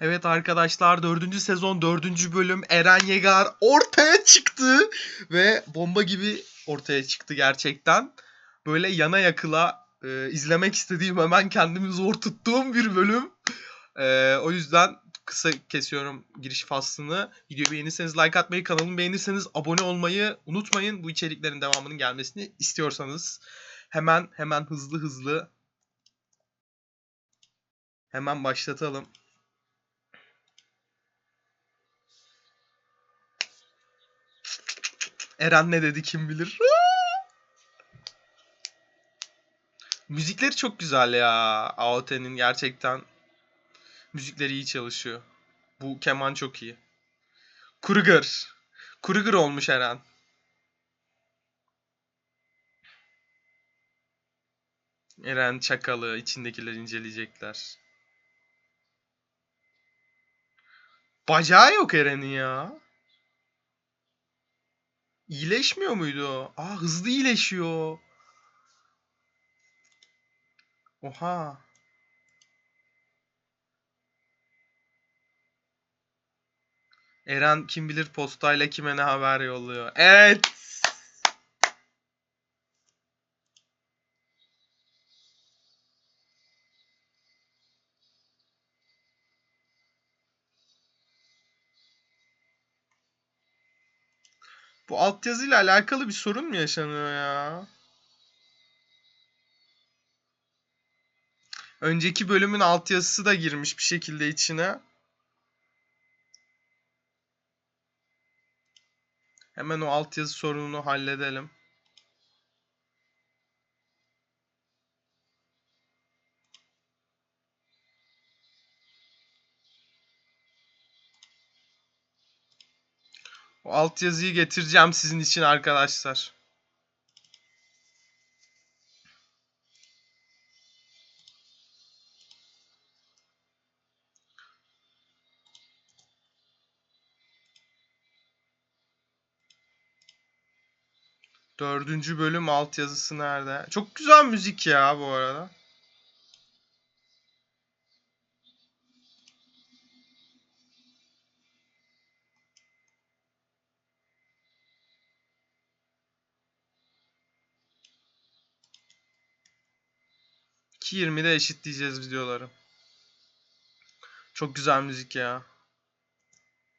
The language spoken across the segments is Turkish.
Evet arkadaşlar 4. sezon 4. bölüm Eren Yegar ortaya çıktı ve bomba gibi ortaya çıktı gerçekten. Böyle yana yakıla e, izlemek istediğim hemen kendimi zor tuttuğum bir bölüm. E, o yüzden kısa kesiyorum giriş faslını. Videoyu beğenirseniz like atmayı, kanalımı beğenirseniz abone olmayı unutmayın. Bu içeriklerin devamının gelmesini istiyorsanız. Hemen hemen hızlı hızlı hemen başlatalım. Eren ne dedi kim bilir. Müzikleri çok güzel ya. AOT'nin gerçekten müzikleri iyi çalışıyor. Bu keman çok iyi. Kruger. Kruger olmuş Eren. Eren Çakalı içindekiler inceleyecekler. Bacağı yok Eren'in ya. İyileşmiyor muydu? Aa hızlı iyileşiyor. Oha. Eren kim bilir postayla kime ne haber yolluyor. Evet. Bu altyazıyla alakalı bir sorun mu yaşanıyor ya? Önceki bölümün altyazısı da girmiş bir şekilde içine. Hemen o altyazı sorununu halledelim. O altyazıyı getireceğim sizin için arkadaşlar. Dördüncü bölüm altyazısı nerede? Çok güzel müzik ya bu arada. Ki 20'de eşitleyeceğiz videoları. Çok güzel müzik ya.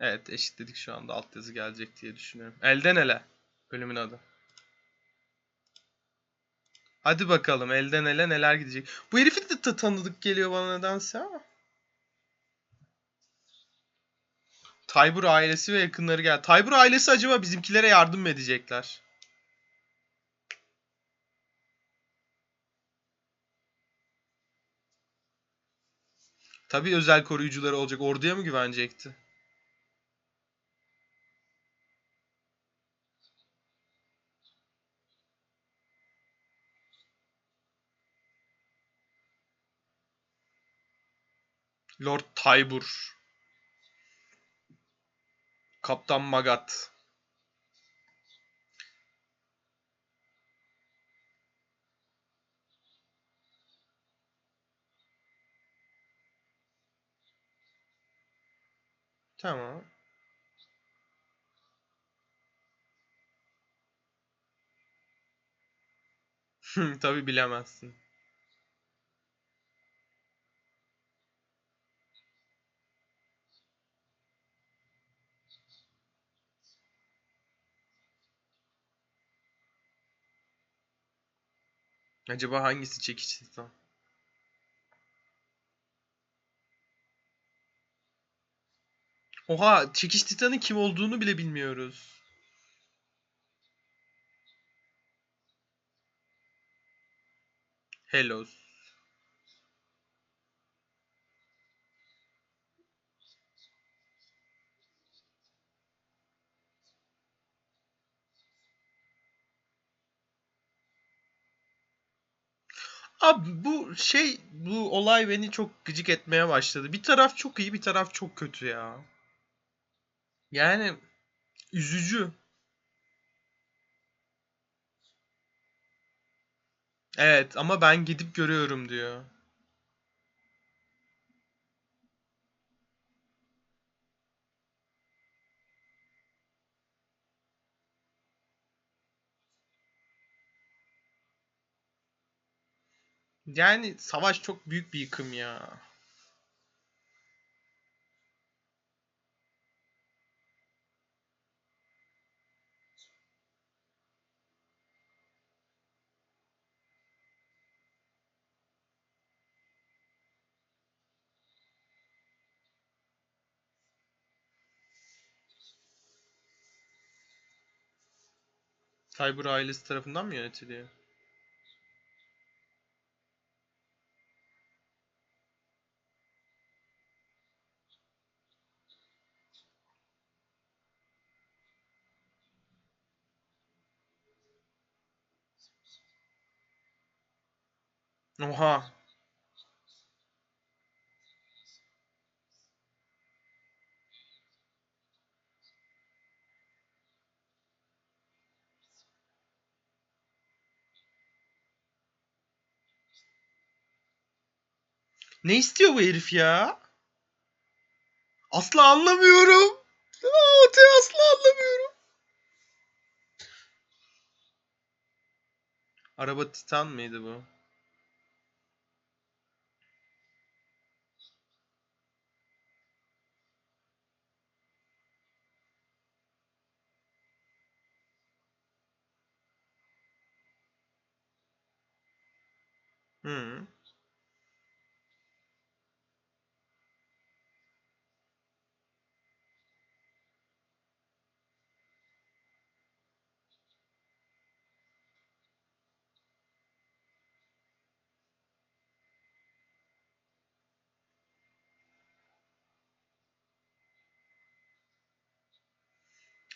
Evet eşitledik şu anda altyazı gelecek diye düşünüyorum. Elden ele bölümün adı. Hadi bakalım elden ele neler gidecek. Bu herifin de ta- tanıdık geliyor bana nedense ama. Taybur ailesi ve yakınları gel. Taybur ailesi acaba bizimkilere yardım mı edecekler? Tabii özel koruyucuları olacak. Orduya mı güvenecekti? Lord Taybur. Kaptan Magat. Tamam. Tabii bilemezsin. Acaba hangisi çekiç titan? Oha, çekiç titanın kim olduğunu bile bilmiyoruz. Hello. Abi bu şey bu olay beni çok gıcık etmeye başladı. Bir taraf çok iyi, bir taraf çok kötü ya. Yani üzücü. Evet ama ben gidip görüyorum diyor. Yani savaş çok büyük bir yıkım ya. Cyber ailesi tarafından mı yönetiliyor? Oha. Ne istiyor bu herif ya? Asla anlamıyorum. Öte asla anlamıyorum. Araba Titan mıydı bu? Hı.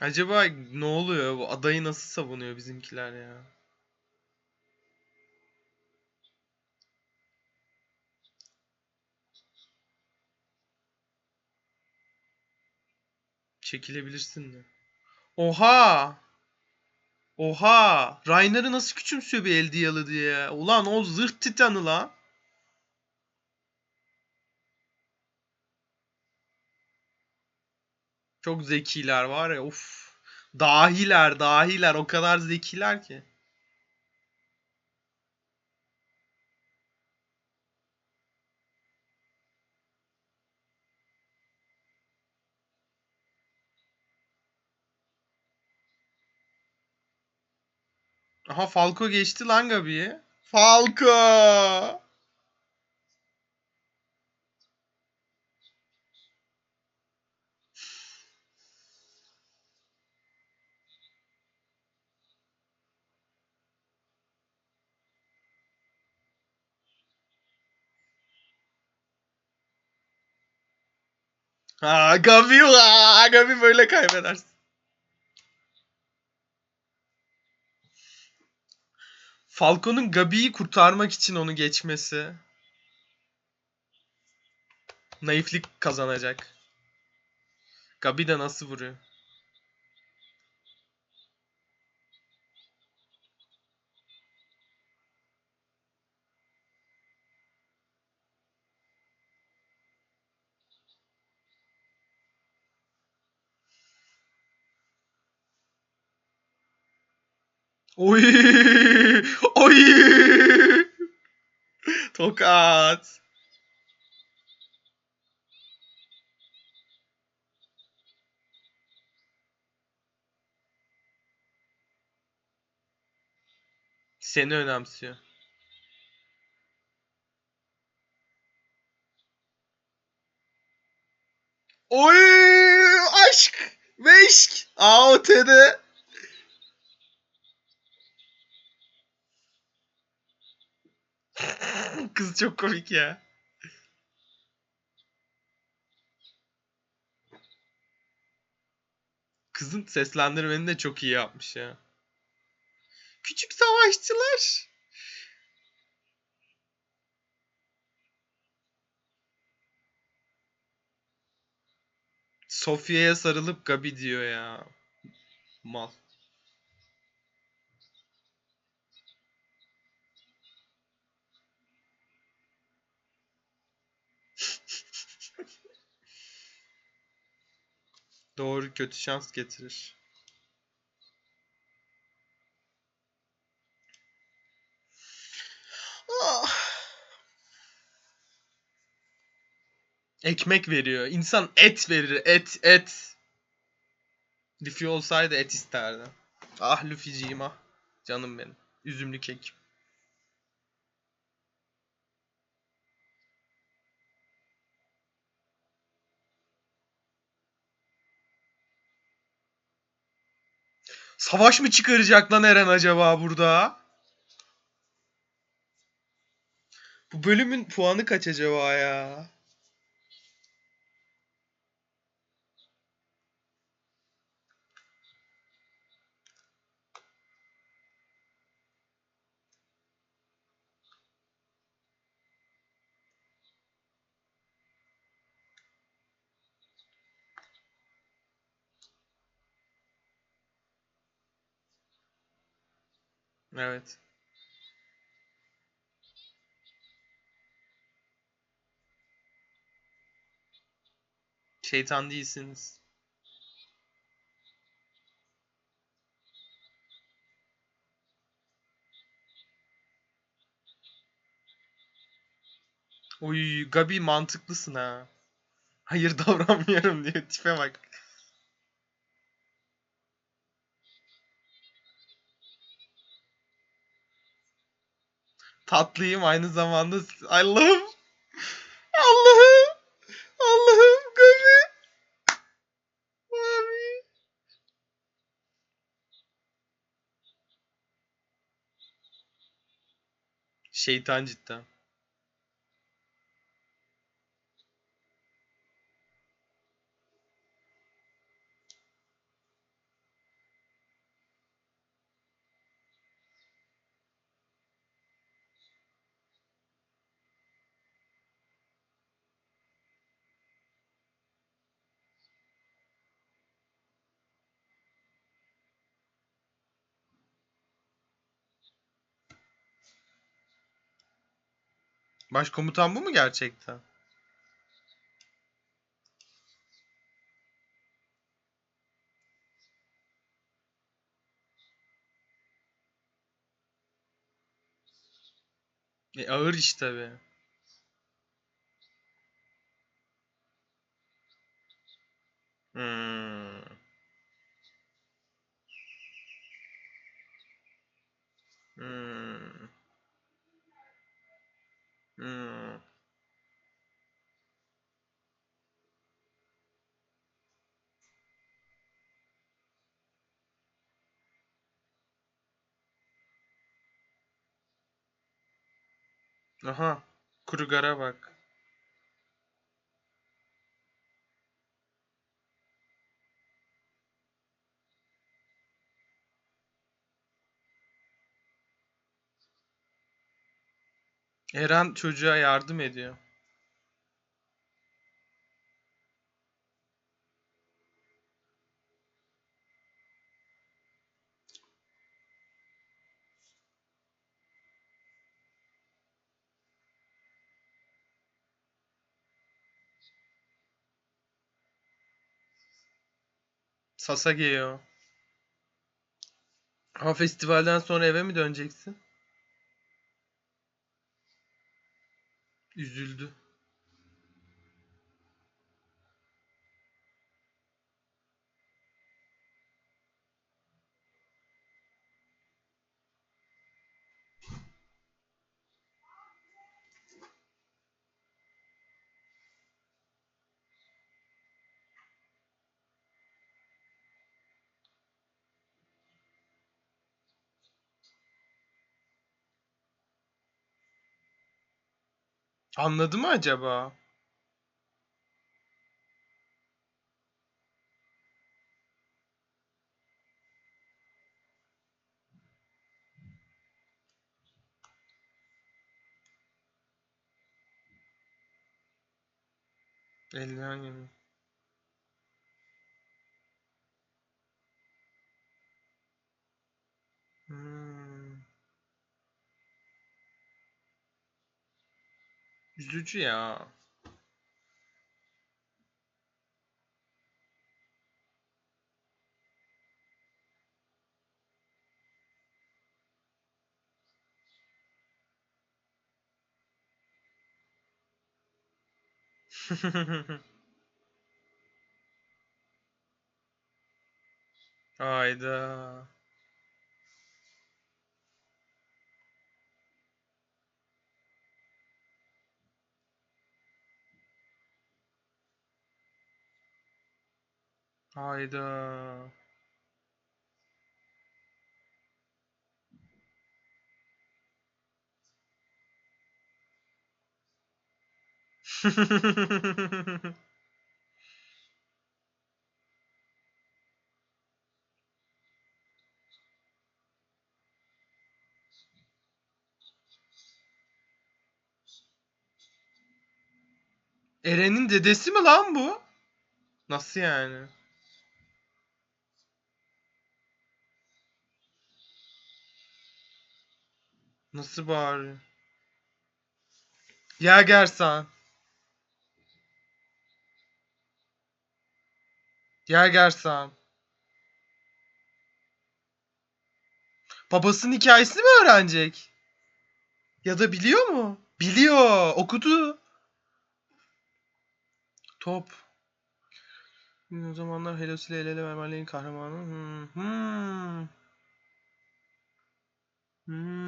Acaba ne oluyor? Bu adayı nasıl savunuyor bizimkiler ya? Çekilebilirsin de. Oha! Oha! Rainer'ı nasıl küçümsüyor bir Eldiyalı diye. Ulan o zırh titanı lan. Çok zekiler var ya uf. Dahiler dahiler o kadar zekiler ki. Aha Falco geçti lan Gabi'yi. Falco! Ha Gabi ha Gabi böyle kaybedersin. Falco'nun Gabi'yi kurtarmak için onu geçmesi. Naiflik kazanacak. Gabi de nasıl vuruyor? Oy! Oy! Tokat. Seni önemsiyor. Oy! Aşk! Meşk! AOT'de. Kız çok komik ya. Kızın seslendirmeni de çok iyi yapmış ya. Küçük savaşçılar. Sofya'ya sarılıp Gabi diyor ya. Mal. Doğru kötü şans getirir. Ah. Ekmek veriyor. İnsan et verir. Et, et. Luffy olsaydı et isterdi. Ah Luffy'ciğim ah. Canım benim. Üzümlü kek. Savaş mı çıkaracak lan Eren acaba burada? Bu bölümün puanı kaç acaba ya? Evet. Şeytan değilsiniz. Uy Gabi mantıklısın ha. Hayır davranmıyorum diyor tipe bak. Tatlıyım aynı zamanda. Allah'ım. Allah'ım. Allah'ım Gabi. Abi. Şeytan cidden. Başkomutan bu mu gerçekten? E, ağır iş tabi. Hmm. Hmm. Aha. Kurugara bak. Eren çocuğa yardım ediyor. Sasage'ye o. Ha festivalden sonra eve mi döneceksin? Üzüldü. Anladı mı acaba? Eldiven gibi. Hmm. Üzücü ya. Hayda. Hayda. Eren'in dedesi mi lan bu? Nasıl yani? Nasıl bağırıyor? Yagersan. Yagersan. Babasının hikayesini mi öğrenecek? Ya da biliyor mu? Biliyor. Okudu. Top. O zamanlar Helos ile el ele vermelerin kahramanı. Hmm. Hmm. Hmm.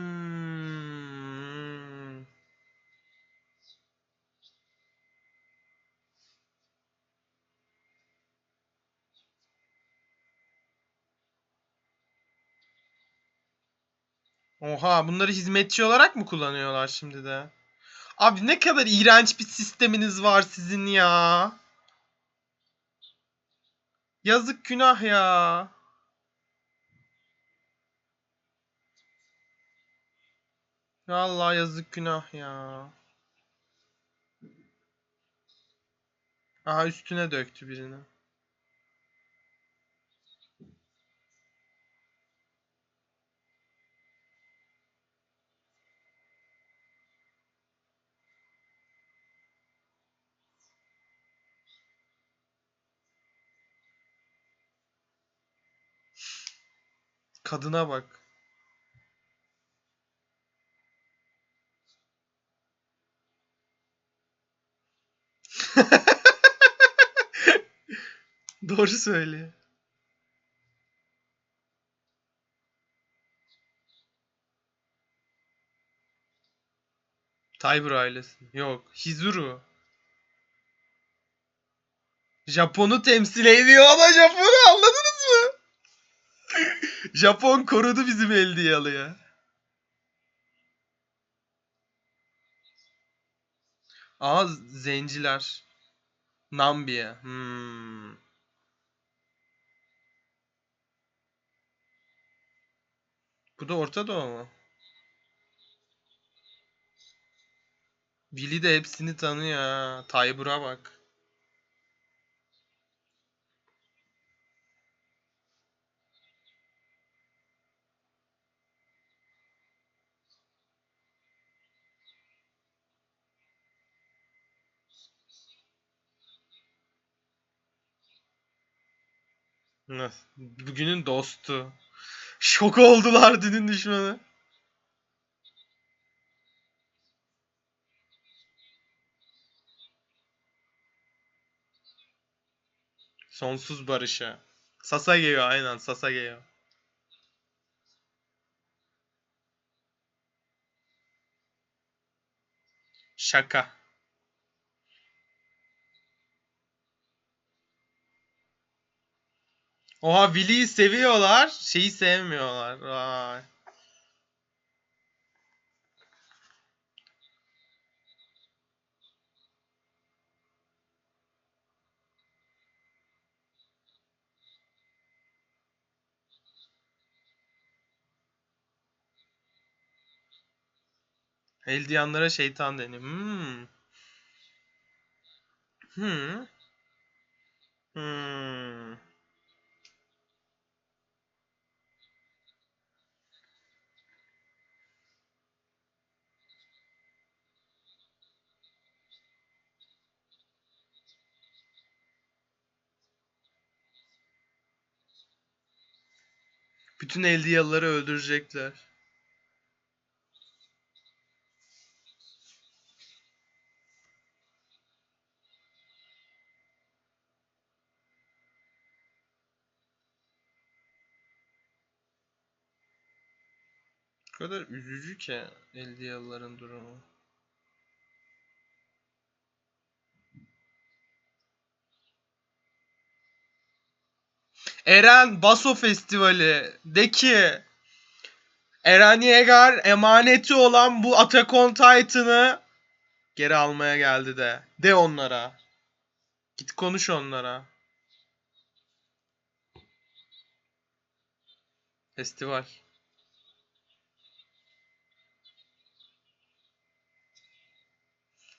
Oha bunları hizmetçi olarak mı kullanıyorlar şimdi de? Abi ne kadar iğrenç bir sisteminiz var sizin ya. Yazık günah ya. Vallahi yazık günah ya. Aha üstüne döktü birini. Kadına bak. Doğru söylüyor. Tiber ailesi. Yok. Hizuru. Japon'u temsil ediyor ama Japon'u anladınız mı? Japon korudu bizim Eldiyalı'ya. Aa zenciler. Nambiye. Hmm. Bu da Orta Doğu mu? Billy de hepsini tanıyor. Taybur'a bak. Bugünün dostu. Şok oldular dünün düşmanı. Sonsuz barışa. Sasageyo aynen Sasageyo. Şaka. Oha Willy'yi seviyorlar, şeyi sevmiyorlar. Vay. Eldiyanlara şeytan deniyor. Hmm. Hmm. Hmm. Bütün Eldiyalıları öldürecekler. O kadar üzücü ki Eldiyalıların durumu. Eren Baso Festivali de Eren Yeager emaneti olan bu Attack on Titan'ı geri almaya geldi de. De onlara. Git konuş onlara. Festival.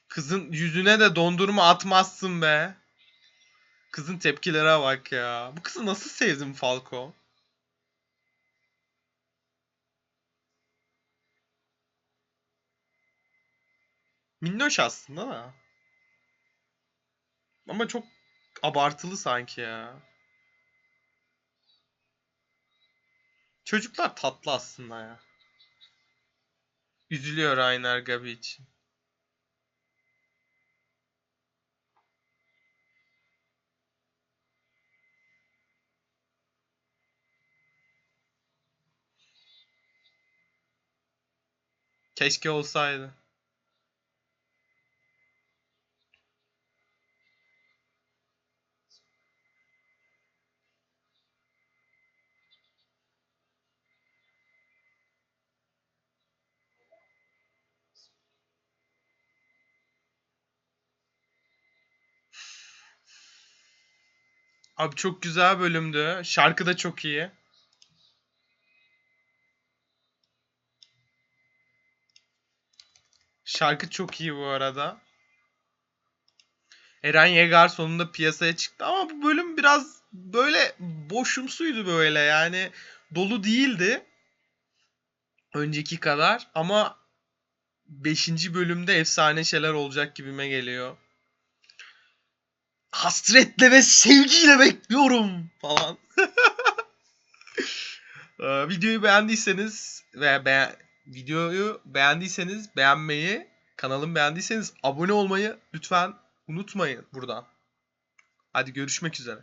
Kızın yüzüne de dondurma atmazsın be. Kızın tepkilere bak ya. Bu kızı nasıl sevdim Falco? Minnoş aslında da. Ama çok abartılı sanki ya. Çocuklar tatlı aslında ya. Üzülüyor Rainer Gabi için. Keşke olsaydı. Abi çok güzel bölümdü. Şarkı da çok iyi. Şarkı çok iyi bu arada. Eren Yeager sonunda piyasaya çıktı ama bu bölüm biraz böyle boşumsuydu böyle yani dolu değildi önceki kadar ama 5. bölümde efsane şeyler olacak gibime geliyor. Hasretle ve sevgiyle bekliyorum falan. Ee, videoyu beğendiyseniz ve beğen videoyu beğendiyseniz beğenmeyi, kanalımı beğendiyseniz abone olmayı lütfen unutmayın buradan. Hadi görüşmek üzere.